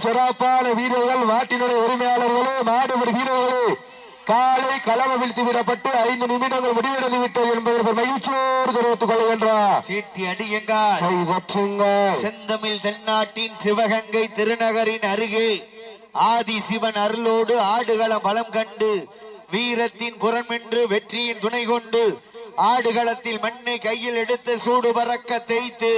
வீரர்களும் சிறப்பான வீரர்கள் மாட்டினுடைய உரிமையாளர்களே மாடுபடி வீரர்களே காலை களம வீழ்த்தி விடப்பட்டு ஐந்து நிமிடங்கள் முடிவடைந்து விட்டது என்பதற்கு மகிழ்ச்சியோடு தெரிவித்துக் கொள்கின்றார். சீட்டி அடியுங்கள். செந்தமிழ் தென்னாட்டின் சிவகங்கை திருநகரின் அருகே ஆதி சிவன் அருளோடு ஆடுகளம் பலம் கண்டு வீரத்தின் புறமென்று வெற்றியின் துணை கொண்டு ஆடுகளத்தில் மண்ணை கையில் எடுத்து சூடு பறக்க தேய்த்து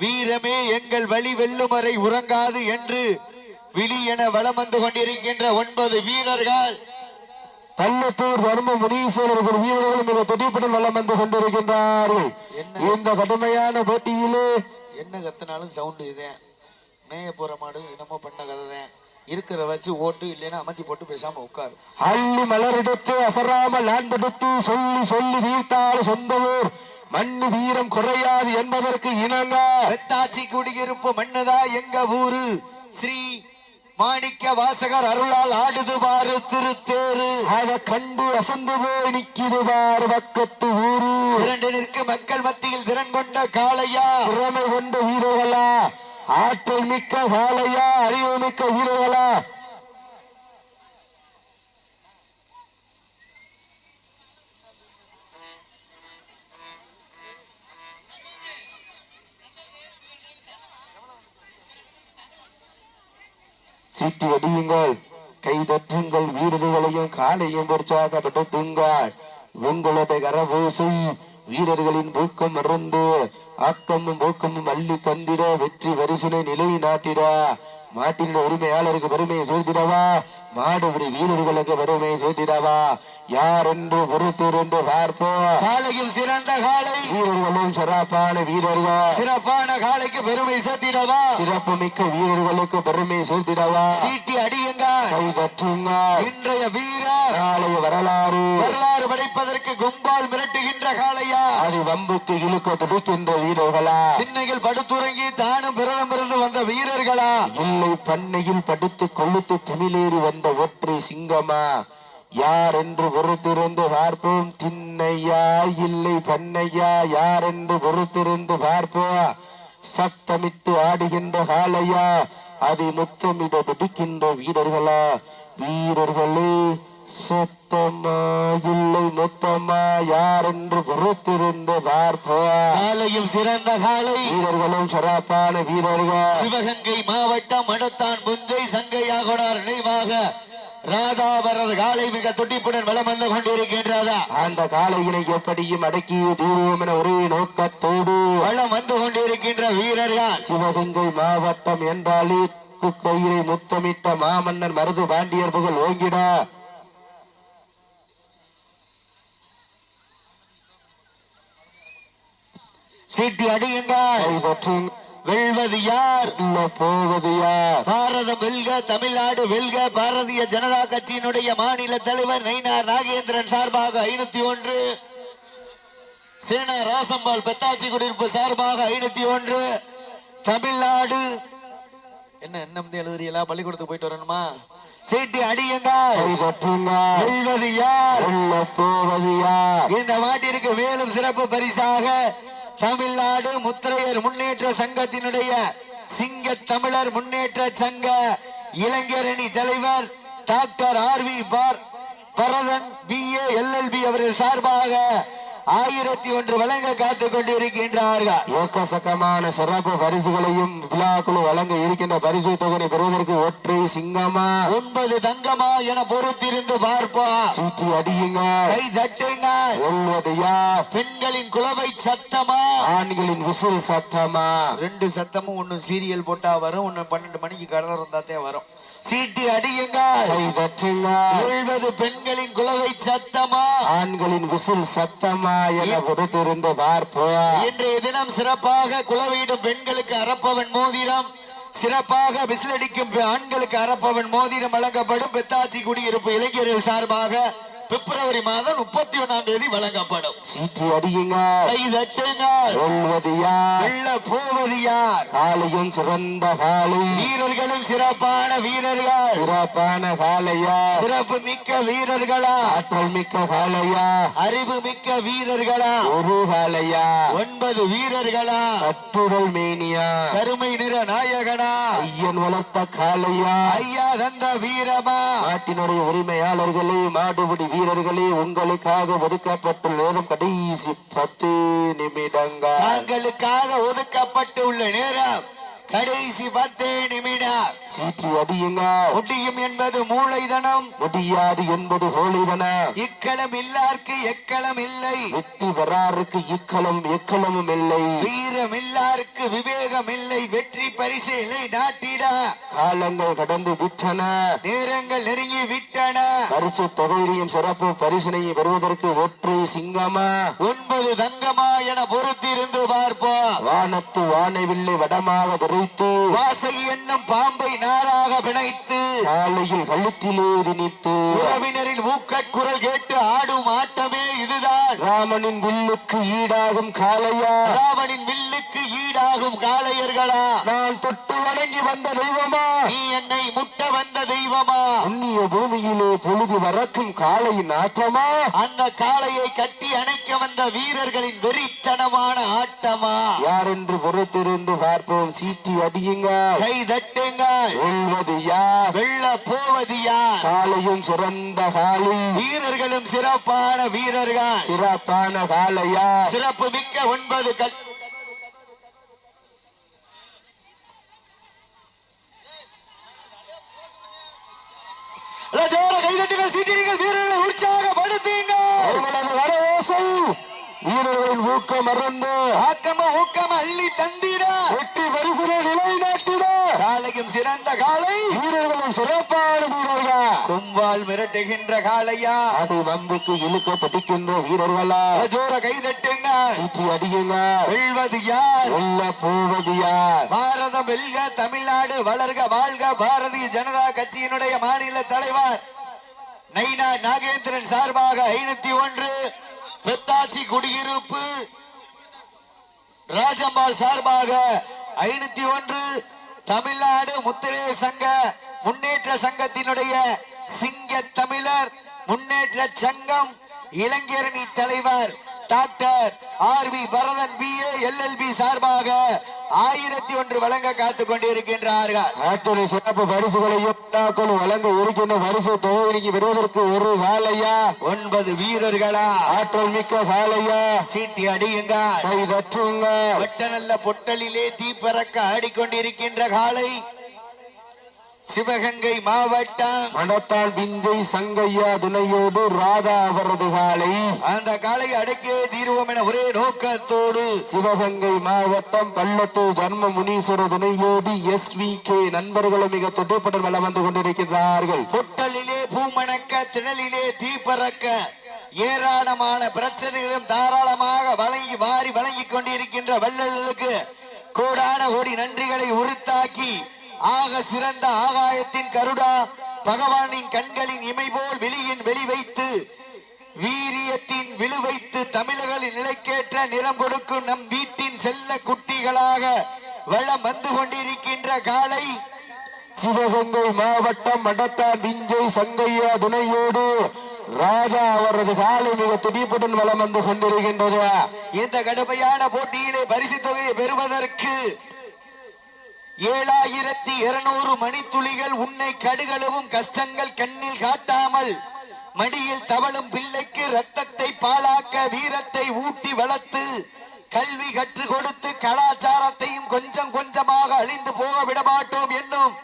வீரமே எங்கள் வழி வெல்லுமறை உறங்காது என்று விழி என வலம் வந்து கொண்டிருக்கின்ற ஒன்பது வீரர்கள். பள்ளத்தூர் தர்ம முனீஸ்வரர்கள் வீரர்களும் மிக துடிப்புடன் வளம் வந்து கொண்டிருக்கின்றார்கள்? இந்த கடுமையான போட்டியிலே என்ன கத்துனாலும் சவுண்டு இதேன் மேய போற மாடு என்னமோ பண்ண கதை தான் இருக்கிற வச்சு ஓட்டு இல்லைன்னா அமர்த்தி போட்டு பேசாம உட்காரு. அள்ளி மலரெடுத்து அசராமல் ஆண்டெடுத்து சொல்லி சொல்லி தீர்த்தால் சொந்த ஊர். மண்ணு வீரம் குறையாது என்பதற்கு இணங்க. வெத்தாச்சி குடியிருப்பு மன்னதா எங்க ஊரு? ஸ்ரீ மாணிக்க வாசகர் அருளால் ஆடுது பாரு திருத்தேரு அதை கண்டு அசந்து போய் நிக்கிது பாரு பக்கத்து ஊரு இரண்டிற்கு மக்கள் மத்தியில் திறன் கொண்ட காளையா. திறமை கொண்ட வீரர்களா. ஆற்றல் மிக்க காளையா. அறிவு மிக்க வீரர்களா. சீட்டு அடியுங்கள். கைதற்றுங்கள் வீரர்களையும் காலையும் உற்சாகப்படுத்துங்கள் உங்களது கரபூசை வீரர்களின் ஊக்கம் மறந்து ஆக்கமும் ஊக்கமும் அள்ளி தந்திட. வெற்றி வரிசனை நிலை நாட்டிட மாட்டின் உரிமையாளருக்கு பெருமையை சேர்த்திடவா மாடுபடி வீரர்களுக்கு பெருமையை சேர்த்திடவா யார் என்று பொறுத்திருந்து பார்ப்போம். காளையும் சிறந்த காளை வீரர்களும் சிறப்பான வீரர்கள். சிறப்பான காளைக்கு பெருமை சேர்த்திடவா சிறப்பு மிக்க வீரர்களுக்கு பெருமை சேர்த்திடவா சீட்டி அடியுங்க கை பற்றுங்க இன்றைய வீரர் நாளைய வரலாறு. வரலாறு படைப்பதற்கு கும்பால் மிரட்டுகின்ற காளையா? அது வம்புக்கு இழுக்க துடிக்கின்ற வீரர்களா? திண்ணையில் படுத்துறங்கி தானும் பிறனம் இருந்து வந்த வீரர்களா? இல்லை பண்ணையில் படுத்து கொளுத்து திமிலேறி வந்த ஒற்றை சிங்கமா? யார் என்று பொறுத்திருந்து பார்ப்போம்? திண்ணையா? இல்லை பண்ணையா? யார் என்று பொறுத்திருந்து பார்ப்போம்? சத்தமிட்டு ஆடுகின்ற காலையா அதை முத்தமிட துடிக்கின்ற வீரர்களா? வீரர்களே சத்தமா இல்லை மொத்தமா யார் என்று பொறுத்திருந்து காளையும் சிறந்த காளை வீரர்களும் சிறப்பான வீரர்கள். சிவகங்கை மாவட்டம் மடத்தான் முஞ்சை சங்கையாகுடார் நினைவாக ராதாபரத காலை மிக துடிப்புடன் வலம் வந்து கொண்டிருக்கின்றதா. அந்த காலையினை எப்படியும் அடக்கி தீர்வோம் என ஒரே நோக்கத்தோடு வலம் வந்து கொண்டிருக்கின்ற வீரர்கள். சிவகங்கை மாவட்டம் என்றாலே குக்கையிலை முத்தமிட்ட மாமன்னர் மருது பாண்டியர் புகழ் ஓங்கிட சீட்டி அடியுங்கள். வெல்வது யார்? உள்ள போவது யார்? பாரதம் வெல்க தமிழ்நாடு வெல்க பாரதிய ஜனதா கட்சியினுடைய மாநில தலைவர் நயினார் நாகேந்திரன் சார்பாக ஐநூத்தி ஒன்று. சேனா ராசம்பால் பெத்தாச்சி குடியிருப்பு சார்பாக ஐநூத்தி ஒன்று. தமிழ்நாடு. என்ன என்ன எழுதுறீங்களா? பள்ளிக்கூடத்துக்கு போயிட்டு வரணுமா? சீட்டி அடியுங்கள். யார்? இந்த மாட்டிற்கு மேலும் சிறப்பு பரிசாக தமிழ்நாடு முத்திரையர் முன்னேற்ற சங்கத்தினுடைய சிங்க தமிழர் முன்னேற்ற சங்க இளைஞரணி தலைவர் டாக்டர் ஆர் வி பார் பரதன் பி ஏ எல்எல்பி அவர்கள் சார்பாக ஆயிரத்தி ஒன்று வழங்க காத்துக் கொண்டிருக்கின்றார்கள் ஏக்கசக்கமான சிறப்பு பரிசுகளையும் விழாக்குழு வழங்க இருக்கின்ற பரிசு தொகையை பெறுவதற்கு ஒற்றை சிங்கமா? ஒன்பது தங்கமா என பொறுத்திருந்து பார்ப்போம். சீட்டி அடியுங்க. கை தட்டுங்க. யார் பெண்களின் குலவை சத்தமா? ஆண்களின் விசில் சத்தமா? ரெண்டு சத்தமும் ஒண்ணு சீரியல் போட்டா வரும் ஒண்ணு பன்னெண்டு மணிக்கு கடலை இருந்தாத்தே வரும். சீட்டி அடியுங்க. கை தட்டுங்க. எழுபது பெண்களின் குலவை சத்தமா? ஆண்களின் விசில் சத்தமா? என பொறுத்திருந்து பார்ப்போம். இன்றைய தினம் சிறப்பாக குலவையிடும் பெண்களுக்கு அரப்பவன் மோதிரம் சிறப்பாக விசிலடிக்கும் ஆண்களுக்கு அரப்பவன் மோதிரம் வழங்கப்படும் பெத்தாச்சி குடியிருப்பு இளைஞர்கள் சார்பாக பிப்ரவரி மாதம் முப்பத்தி ஒண்ணாம் தேதி வழங்கப்படும். சீட்டி அடியுங்க. கை தட்டுங்க. சொல்வது யார்? வெல்ல போவது யார்? காலையும் சிறந்த காலை. வீரர்களும் சிறப்பான வீரர்கள். சிறப்பான காலையா? சிறப்பு மிக்க வீரர்களா? ஆற்றல் மிக்க காலையா? அறிவு மிக்க வீரர்களா? ஒரு காலையா? ஒன்பது வீரர்களா? கட்டுடல் மேனியா? கருமை நிற நாயகனா? ஐயன் வளர்த்த காளையா ஐயா தந்த வீரமா? நாட்டினுடைய உரிமையாளர்களே மாடுபிடி வீரர்களே உங்களுக்காக ஒதுக்கப்பட்டுள்ள நேரம் கடைசி பத்து நிமிடங்கள். தாங்களுக்காக ஒதுக்கப்பட்டுள்ள நேரம். கடைசி பத்து நிமிடம். சீற்றி அடியுங்க முடியும் என்பது மூளைதனம். முடியாது என்பது ஹோலிதன. இக்களம் இல்லார்க்கு எக்களம் இல்லை. வெற்றி வராருக்கு இக்களம் எக்களமும் இல்லை. வீரம் இல்லாருக்கு விவேகம் இல்லை. வெற்றி பரிசு இல்லை நாட்டிட. காலங்கள் கடந்து விட்டன. நேரங்கள் நெருங்கி விட்டன. பரிசு தொகையிலையும் சிறப்பு பரிசனையும் பெறுவதற்கு ஒற்றை சிங்கமா? ஒன்பது தங்கமா என பொறுத்திருந்து பார்ப்போம். வானத்து வானவில்லை வடமாக துரைத்து வாசை என்னும் பாம்பை நாராக பிணைத்து காலையில் கழுத்திலே திணித்து உறவினரின் ஊக்கக்குரல் கேட்டு ஆடும் ஆட்டமே இதுதான். ராமனின் வில்லுக்கு ஈடாகும் காளையா? ராவணின் ஈடாகும் காளையர்களா? நான் தொட்டு வணங்கி வந்த தெய்வமா? நீ என்னை முட்ட வந்த தெய்வமா? புண்ணிய பூமியிலே பொழுது வரக்கும் காளையின் ஆற்றமா அந்த காளையை கட்டி அணைக்க வந்த வீரர்களின் வெறித்தனமான ஆட்டமா? யார் என்று பொறுத்திருந்து பார்ப்போம் சீட்டி அடியுங்க கை தட்டுங்கள். வெல்வது யார்? வெள்ள போவது யார்? காளையும் சிறந்த காளி. வீரர்களும் சிறப்பான வீரர்கள். சிறப்பான காளையா? சிறப்பு மிக்க ஒன்பது கல் வீரர்களின் ஊக்கம் மறந்து ஆக்கம ஊக்கம அள்ளி தந்திட. வெற்றி பரிசினை நிலைநாட்டிட. காலையும் சிறந்த காலை வீரர்களும் சிறப்பான வீரர்கள். கும்பால் மிரட்டுகின்ற காளையா. அதை வம்புக்கு இழுக்க படிக்கின்ற வீரர்களா. ஜோர கைதட்டுங்க. சீட்டி அடியுங்க. வெல்வது யார்? வெல்ல போவது யார்? பாரதம் வெல்க தமிழ்நாடு வளர்க வாழ்க பாரதிய ஜனதா கட்சியினுடைய மாநில தலைவர் நைனா நாகேந்திரன் சார்பாக ஐநூத்தி ஒன்று. பெத்தாச்சி குடியிருப்பு. ராஜம்பாள் சார்பாக ஐநூத்தி ஒன்று தமிழ்நாடு முத்திரை சங்க முன்னேற்ற சங்கத்தினுடைய சிங்க தமிழர் முன்னேற்ற சங்கம் இளைஞரணி தலைவர் doctor R V Bharathan B A LLB சார்பாக ஆயிரத்தி ஒன்று வழங்க காத்துக் கொண்டிருக்கின்றார்கள். அத்துணை சிறப்பு பரிசுகளையும் வழங்க இருக்கின்ற பரிசு தொகைக்கு பெறுவதற்கு ஒரு காலையா ஒன்பது வீரர்களா? ஆற்றல் மிக்க காலையா சீட்டி அடியுங்க. கை தற்றுங்க வட்ட நல்ல பொட்டலிலே தீப்பறக்க ஆடிக்கொண்டிருக்கின்ற காலை. சிவகங்கை மாவட்டம். மணத்தால் விஞ்சை சங்கையா துணையோடு ராதா அவரது காலை. அந்த காலை அடக்கியே தீர்வோம் என ஒரே நோக்கத்தோடு. சிவகங்கை மாவட்டம் பள்ளத்தூர் ஜன்ம முனீஸ்வர துணையோடு எஸ் வி கே நண்பர்களும் மிக தொட்டுப்படன் வளம் வந்து கொண்டிருக்கிறார்கள் பொட்டலிலே பூமணக்க திணலிலே தீப்பறக்க ஏராளமான பிரச்சனைகளும் தாராளமாக வழங்கி வாரி வழங்கிக் கொண்டிருக்கின்ற வள்ளல்களுக்கு கோடான கோடி நன்றிகளை உரித்தாக்கி ஆக சிறந்த ஆகாயத்தின் கருடா பகவானின் கண்களின் இமை போல் வெளியின் வெளி வைத்து வீரியத்தின் விழுவைத்து தமிழர்களின் நிலைக்கேற்ற நிறம் கொடுக்கும் நம் வீட்டின் செல்ல குட்டிகளாக வளம் வந்து கொண்டிருக்கின்ற காலை சிவகங்கை மாவட்டம் மடத்தான் விஞ்சை சங்கையா துணையோடு ராஜா அவரது காலை மிக துடிப்புடன் வளம் வந்து கொண்டிருக்கின்றது. இந்த கடுமையான போட்டியிலே பரிசு தொகையை பெறுவதற்கு ஏழாயிரத்தி இருநூறு மணித்துளிகள் உன்னை கடுகளவும் கஷ்டங்கள் கண்ணில் காட்டாமல் மடியில் தவழும் பிள்ளைக்கு ரத்தத்தை பாழாக்க வீரத்தை ஊட்டி வளர்த்து கல்வி கற்றுக் கொடுத்து கலாச்சாரத்தையும் கொஞ்சம் கொஞ்சமாக அழிந்து போக விடமாட்டோம் என்னும்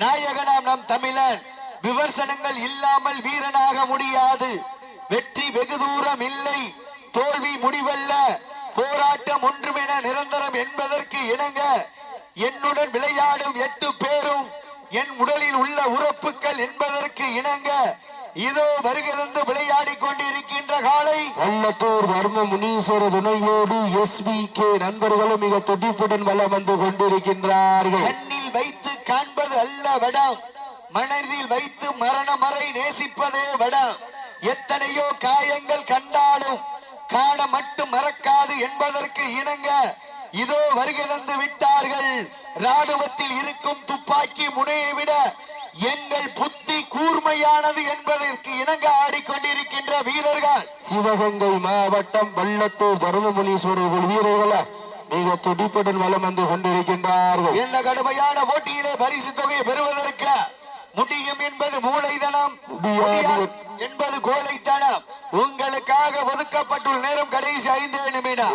நாயகனாம் நம் தமிழன். விமர்சனங்கள் இல்லாமல் வீரனாக முடியாது. வெற்றி வெகு தூரம் இல்லை. தோல்வி முடிவல்ல. போராட்டம் ஒன்றுமென நிரந்தரம் என்பதற்கு இணங்க என்னுடன் விளையாடும் எட்டு பேரும் என் உடலில் உள்ள உறுப்புகள் என்பதற்கு இணங்க இதோ வருகிறது விளையாடி கொண்டிருக்கின்ற காலை. வல்லத்தூர் தர்ம முனீஸ்வர துணையோடு எஸ் வி கே நண்பர்களும் மிக துடிப்புடன் வளம் வந்து கொண்டிருக்கின்றார்கள். கண்ணில் வைத்து காண்பது அல்ல வடம். மனதில் வைத்து மரணம் வரை நேசிப்பதே வடம். எத்தனையோ காயங்கள் கண்டாலும் காண மட்டும் மறக்காது என்பதற்கு இணங்க இதோ வருகை தந்து விட்டார்கள். ராணுவத்தில் இருக்கும் துப்பாக்கி முனையை விட எங்கள் புத்தி கூர்மையானது என்பதற்கு இணங்க ஆடிக்கொண்டிருக்கின்ற வீரர்கள். சிவகங்கை மாவட்டம் வல்லத்தூர் தர்ம முனீஸ்வரர் வீரர்கள்? மிக துடிப்புடன் வளம் வந்து கொண்டிருக்கின்றார்கள். இந்த கடுமையான போட்டியிலே பரிசு தொகையை பெறுவதற்கு முடியும் என்பது மூளைதனம் என்பது கோழைத்தனம். உங்களுக்காக ஒதுக்கப்பட்டுள்ள நேரம் கடைசி ஐந்து நிமிடம்.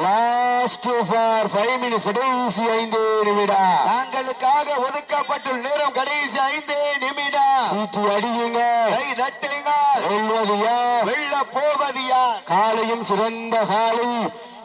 லாஸ்ட் ஃபார் ஃபைவ் மினிட்ஸ் கடைசி ஐந்து நிமிடம். தாங்களுக்காக ஒதுக்கப்பட்டுள்ள நேரம் கடைசி ஐந்து நிமிடம். சீட்டு அடியுங்க. கை தட்டுங்க வெல்வது யார் வெள்ள போவது யார் காலையும் சிறந்த காலை.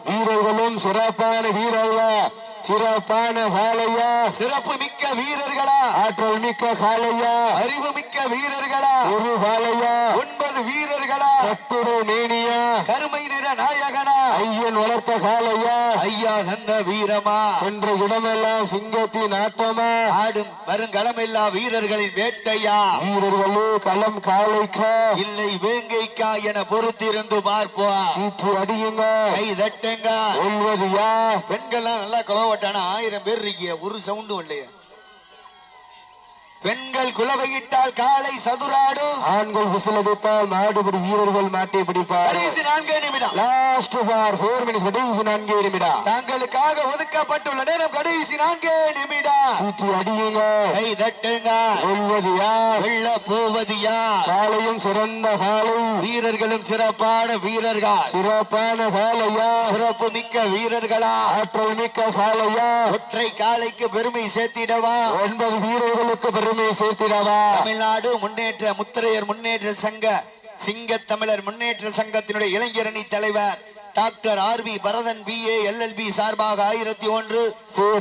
வீரர்களும் சிறப்பான வீரர்கள். சிறப்பான காலையா? சிறப்பு மிக்க வீரர்களா? ஆற்றல் மிக்க காலையா? அறிவு மிக்க வீரர்களா? ஒரு காலையா ஒன்பது வீரர்களா? கட்டுரை மேனியா கருமை நிற நாயகனா? ஐயன் வளர்த்த காலையா ஐயா தந்த வீரமா? சென்ற இடமெல்லாம் சிங்கத்தின் ஆட்டமா? ஆடும் வருங்களமெல்லா வீரர்களின் வேட்டையா? வீரர்களே களம் காலைக்கா? இல்லை வேங்கைக்கா என பொறுத்திருந்து பார்ப்போம். சீட்டு அடியுங்க. கை தட்டுங்க. யார்? பெண்கள்லாம் நல்லா குலவட்டான ஆயிரம் பேர் இருக்கீங்க. ஒரு சவுண்டும் இல்லையா. பெண்கள் குலவையிட்டால் காலை சதுராடும் ஆண்கள் விசிலடித்தால் மாடுபிடி வீரர்கள் மாட்டை பிடிப்பார். கடைசி நான்கே நிமிடம். லாஸ்ட் ஃபார் ஃபோர் மினிட்ஸ் கடைசி நான்கு நிமிடம். தாங்களுக்காக ஒதுக்கப்பட்டுள்ள நேரம் கடைசி நான்கே நிமிடம். சீட்டு அடியுங்க. கை தட்டுங்க. வெல்வது யார்? வெள்ள போவது யார்? காலையும் சிறந்த காலை வீரர்களும் சிறப்பான வீரர்கள். சிறப்பான காலையா சிறப்பு மிக்க வீரர்களா? ஆற்றல் மிக்க காலையா ஒற்றை காலைக்கு பெருமை சேர்த்திடவா? ஒன்பது வீரர்களுக்கு பெருமை சேர்த்திடவா தமிழ்நாடு முன்னேற்ற முத்திரையர் முன்னேற்ற சங்க சிங்க தமிழர் முன்னேற்ற சங்கத்தினுடைய இளைஞரணி தலைவர் doctor R V Bharathan B A LLB சார்பாக ஆயிரத்தி ஒன்று.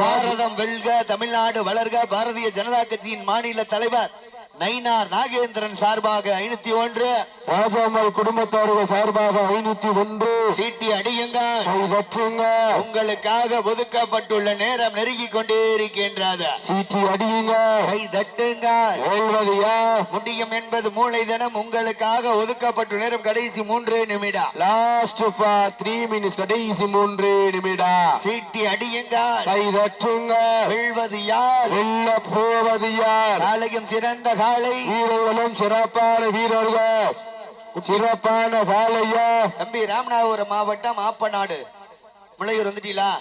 பாரதம் வெல்க தமிழ்நாடு வளர்க பாரதிய ஜனதா கட்சியின் மாநில தலைவர் நயினார் நாகேந்திரன் சார்பாக ஐநூத்தி ஒன்று. ராஜாமல் குடும்பத்தார்கள் சார்பாக ஐநூத்தி ஒன்று. சீட்டி அடியுங்க. கை தட்டுங்க. உங்களுக்காக ஒதுக்கப்பட்டுள்ள நேரம் நெருங்கி கொண்டே இருக்கின்றது. சீட்டி அடியுங்க. கை தட்டுங்க. வெல்வது யார் முடியும் என்பது மூளை தினம் உங்களுக்காக ஒதுக்கப்பட்டுள்ள நேரம் கடைசி மூன்றே நிமிடம். லாஸ்ட் ஃபார் த்ரீ மினிட்ஸ் கடைசி மூன்று நிமிடம். சீட்டி அடியுங்க. கை தட்டுங்க. வெல்வது யார்? வெல்ல போவது யார்? காலையும் சிறந்த காலை வீரர்களும் சிறப்பான வீரர்கள். சிறப்பான காலையா தம்பி ராமநாதபுரம் மாவட்டம் ஆப்பநாடு. முளையூர் வந்துட்டீங்களா?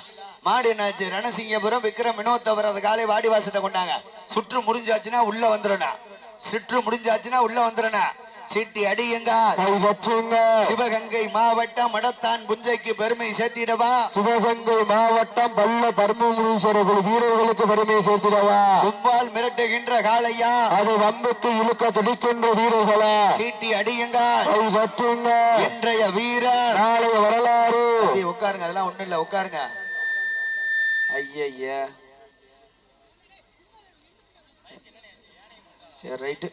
மாடு என்னாச்சு? ரணசிங்கபுரம் விக்ரம் வினோத் அவர் அந்த காலை வாடிவாசத்தை கொண்டாங்க. சுற்று முடிஞ்சாச்சுன்னா உள்ள வந்துடணும் சுற்று முடிஞ்சாச்சுன்னா உள்ள வந்துடணும் சீட்டி அடியுங்க. கை தட்டுங்க சிவகங்கை மாவட்டம் மடத்தான் புஞ்சைக்கு பெருமை சேர்த்திடவா. சிவகங்கை மாவட்டம் பல்ல தர்மபுரீஸ்வரர் குழு வீரர்களுக்கு பெருமை சேர்த்திடவா. கும்பால் மிரட்டுகின்ற காளையா. அது வம்புக்கு இழுக்க துடிக்கின்ற வீரர்களா. சீட்டி அடியுங்க. கை தட்டுங்க இன்றைய வீரர் நாளைய வரலாறு. உட்காருங்க அதெல்லாம் ஒண்ணும் இல்ல உட்காருங்க. ஐய சரி ரைட்டு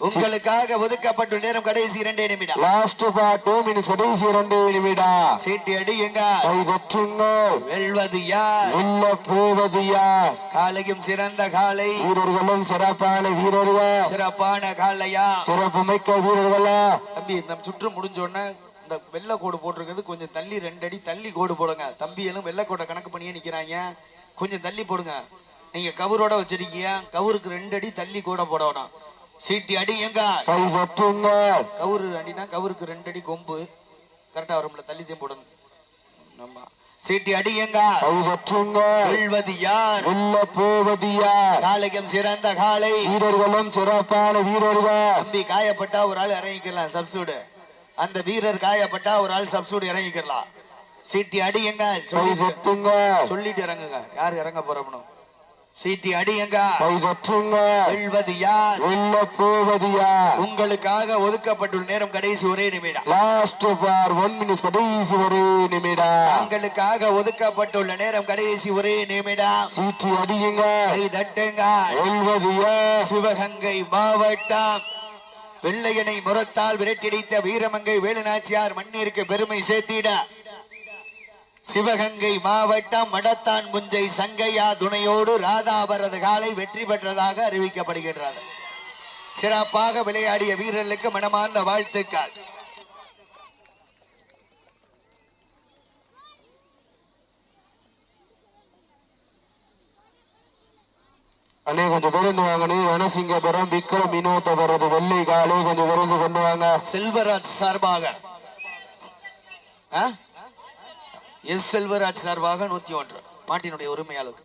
உங்களுக்காக ஒதுக்கப்பட்டுள்ள நேரம் கடைசி இரண்டே நிமிடம். லாஸ்ட் பார் டூ மினிட்ஸ் கடைசி இரண்டு நிமிடம். சீட்டி அடியுங்க. கை தட்டுங்க வெல்வது யார்? வெல்ல போவது யார்? காலையும் சிறந்த காலை. வீரர்களும் சிறப்பான வீரர்கள்? சிறப்பான காலையா? சிறப்பு மிக்க வீரர்களா? தம்பி இந்த சுற்று முடிஞ்ச உடனே இந்த வெள்ளை கோடு போட்டிருக்கிறது கொஞ்சம் தள்ளி ரெண்டு அடி தள்ளி கோடு போடுங்க. தம்பி எல்லாம் வெள்ளை கோட்டை கணக்கு பண்ணியே நிக்கிறாங்க. கொஞ்சம் தள்ளி போடுங்க. நீங்க கவுரோட வச்சிருக்கீங்க. கவுருக்கு ரெண்டு அடி தள்ளி கூட போடணும். சீட்டி அடி எங்க கை தட்டுங்க கவுரு அடினா கவுருக்கு ரெண்டு அடி கொம்பு. கரெக்டா வரும்ல தள்ளி தான் போடணும். ஆமா. சீட்டி அடி எங்க கை தட்டுங்க வெல்வது யார்? வெல்ல போவது யார்? காலையும் சிறந்த காலை. வீரர்களும் சிறப்பான வீரர்கள். தம்பி காயப்பட்டா ஒரு ஆள் இறங்கிக்கலாம் சப்சூடு அந்த வீரர் காயப்பட்டா ஒரு ஆள் சப்சூடு இறங்கிக்கலாம். சீட்டி அடியுங்க கை சொல்லிட்டு. தட்டுங்க சொல்லிட்டு இறங்குங்க. யார் இறங்க போறோம்னு சீட்டி அடியுங்க. வெல்வது யார்? வெல்ல போவது யார்? உங்களுக்காக ஒதுக்கப்பட்டுள்ள நேரம் கடைசி ஒரே நிமிடம். லாஸ்ட் ஃபார் ஒன் மினிட்ஸ் கடைசி ஒரு நிமிடம். உங்களுக்காக ஒதுக்கப்பட்டுள்ள நேரம் கடைசி ஒரே நிமிடம். சீட்டி அடியுங்க. கை தட்டுங்க. வெல்வது யார்? சிவகங்கை மாவட்டம். வெள்ளையனை முரத்தால் விரட்டியடித்த வீரமங்கை வேலுநாச்சியார் மண்ணிற்கு பெருமை சேர்த்திட. சிவகங்கை மாவட்டம் மடத்தான் புஞ்சை சங்கையா துணையோடு ராதாபரத காலை வெற்றி பெற்றதாக அறிவிக்கப்படுகின்றது. சிறப்பாக விளையாடிய வீரர்களுக்கு மனமார்ந்த வாழ்த்துக்கள். அண்ணே கொஞ்சம் விருந்து வாங்கண்ணே. ரணசிங்கபுரம் விக்ரம் வினோத் அவரது வெள்ளை காலை கொஞ்சம் விருந்து கொண்டு வாங்க. செல்வராஜ் சார்பாக. ஆ? எஸ் செல்வராஜ் சார்பாக நூத்தி ஒன்று. பாட்டினுடைய உரிமையாளருக்கு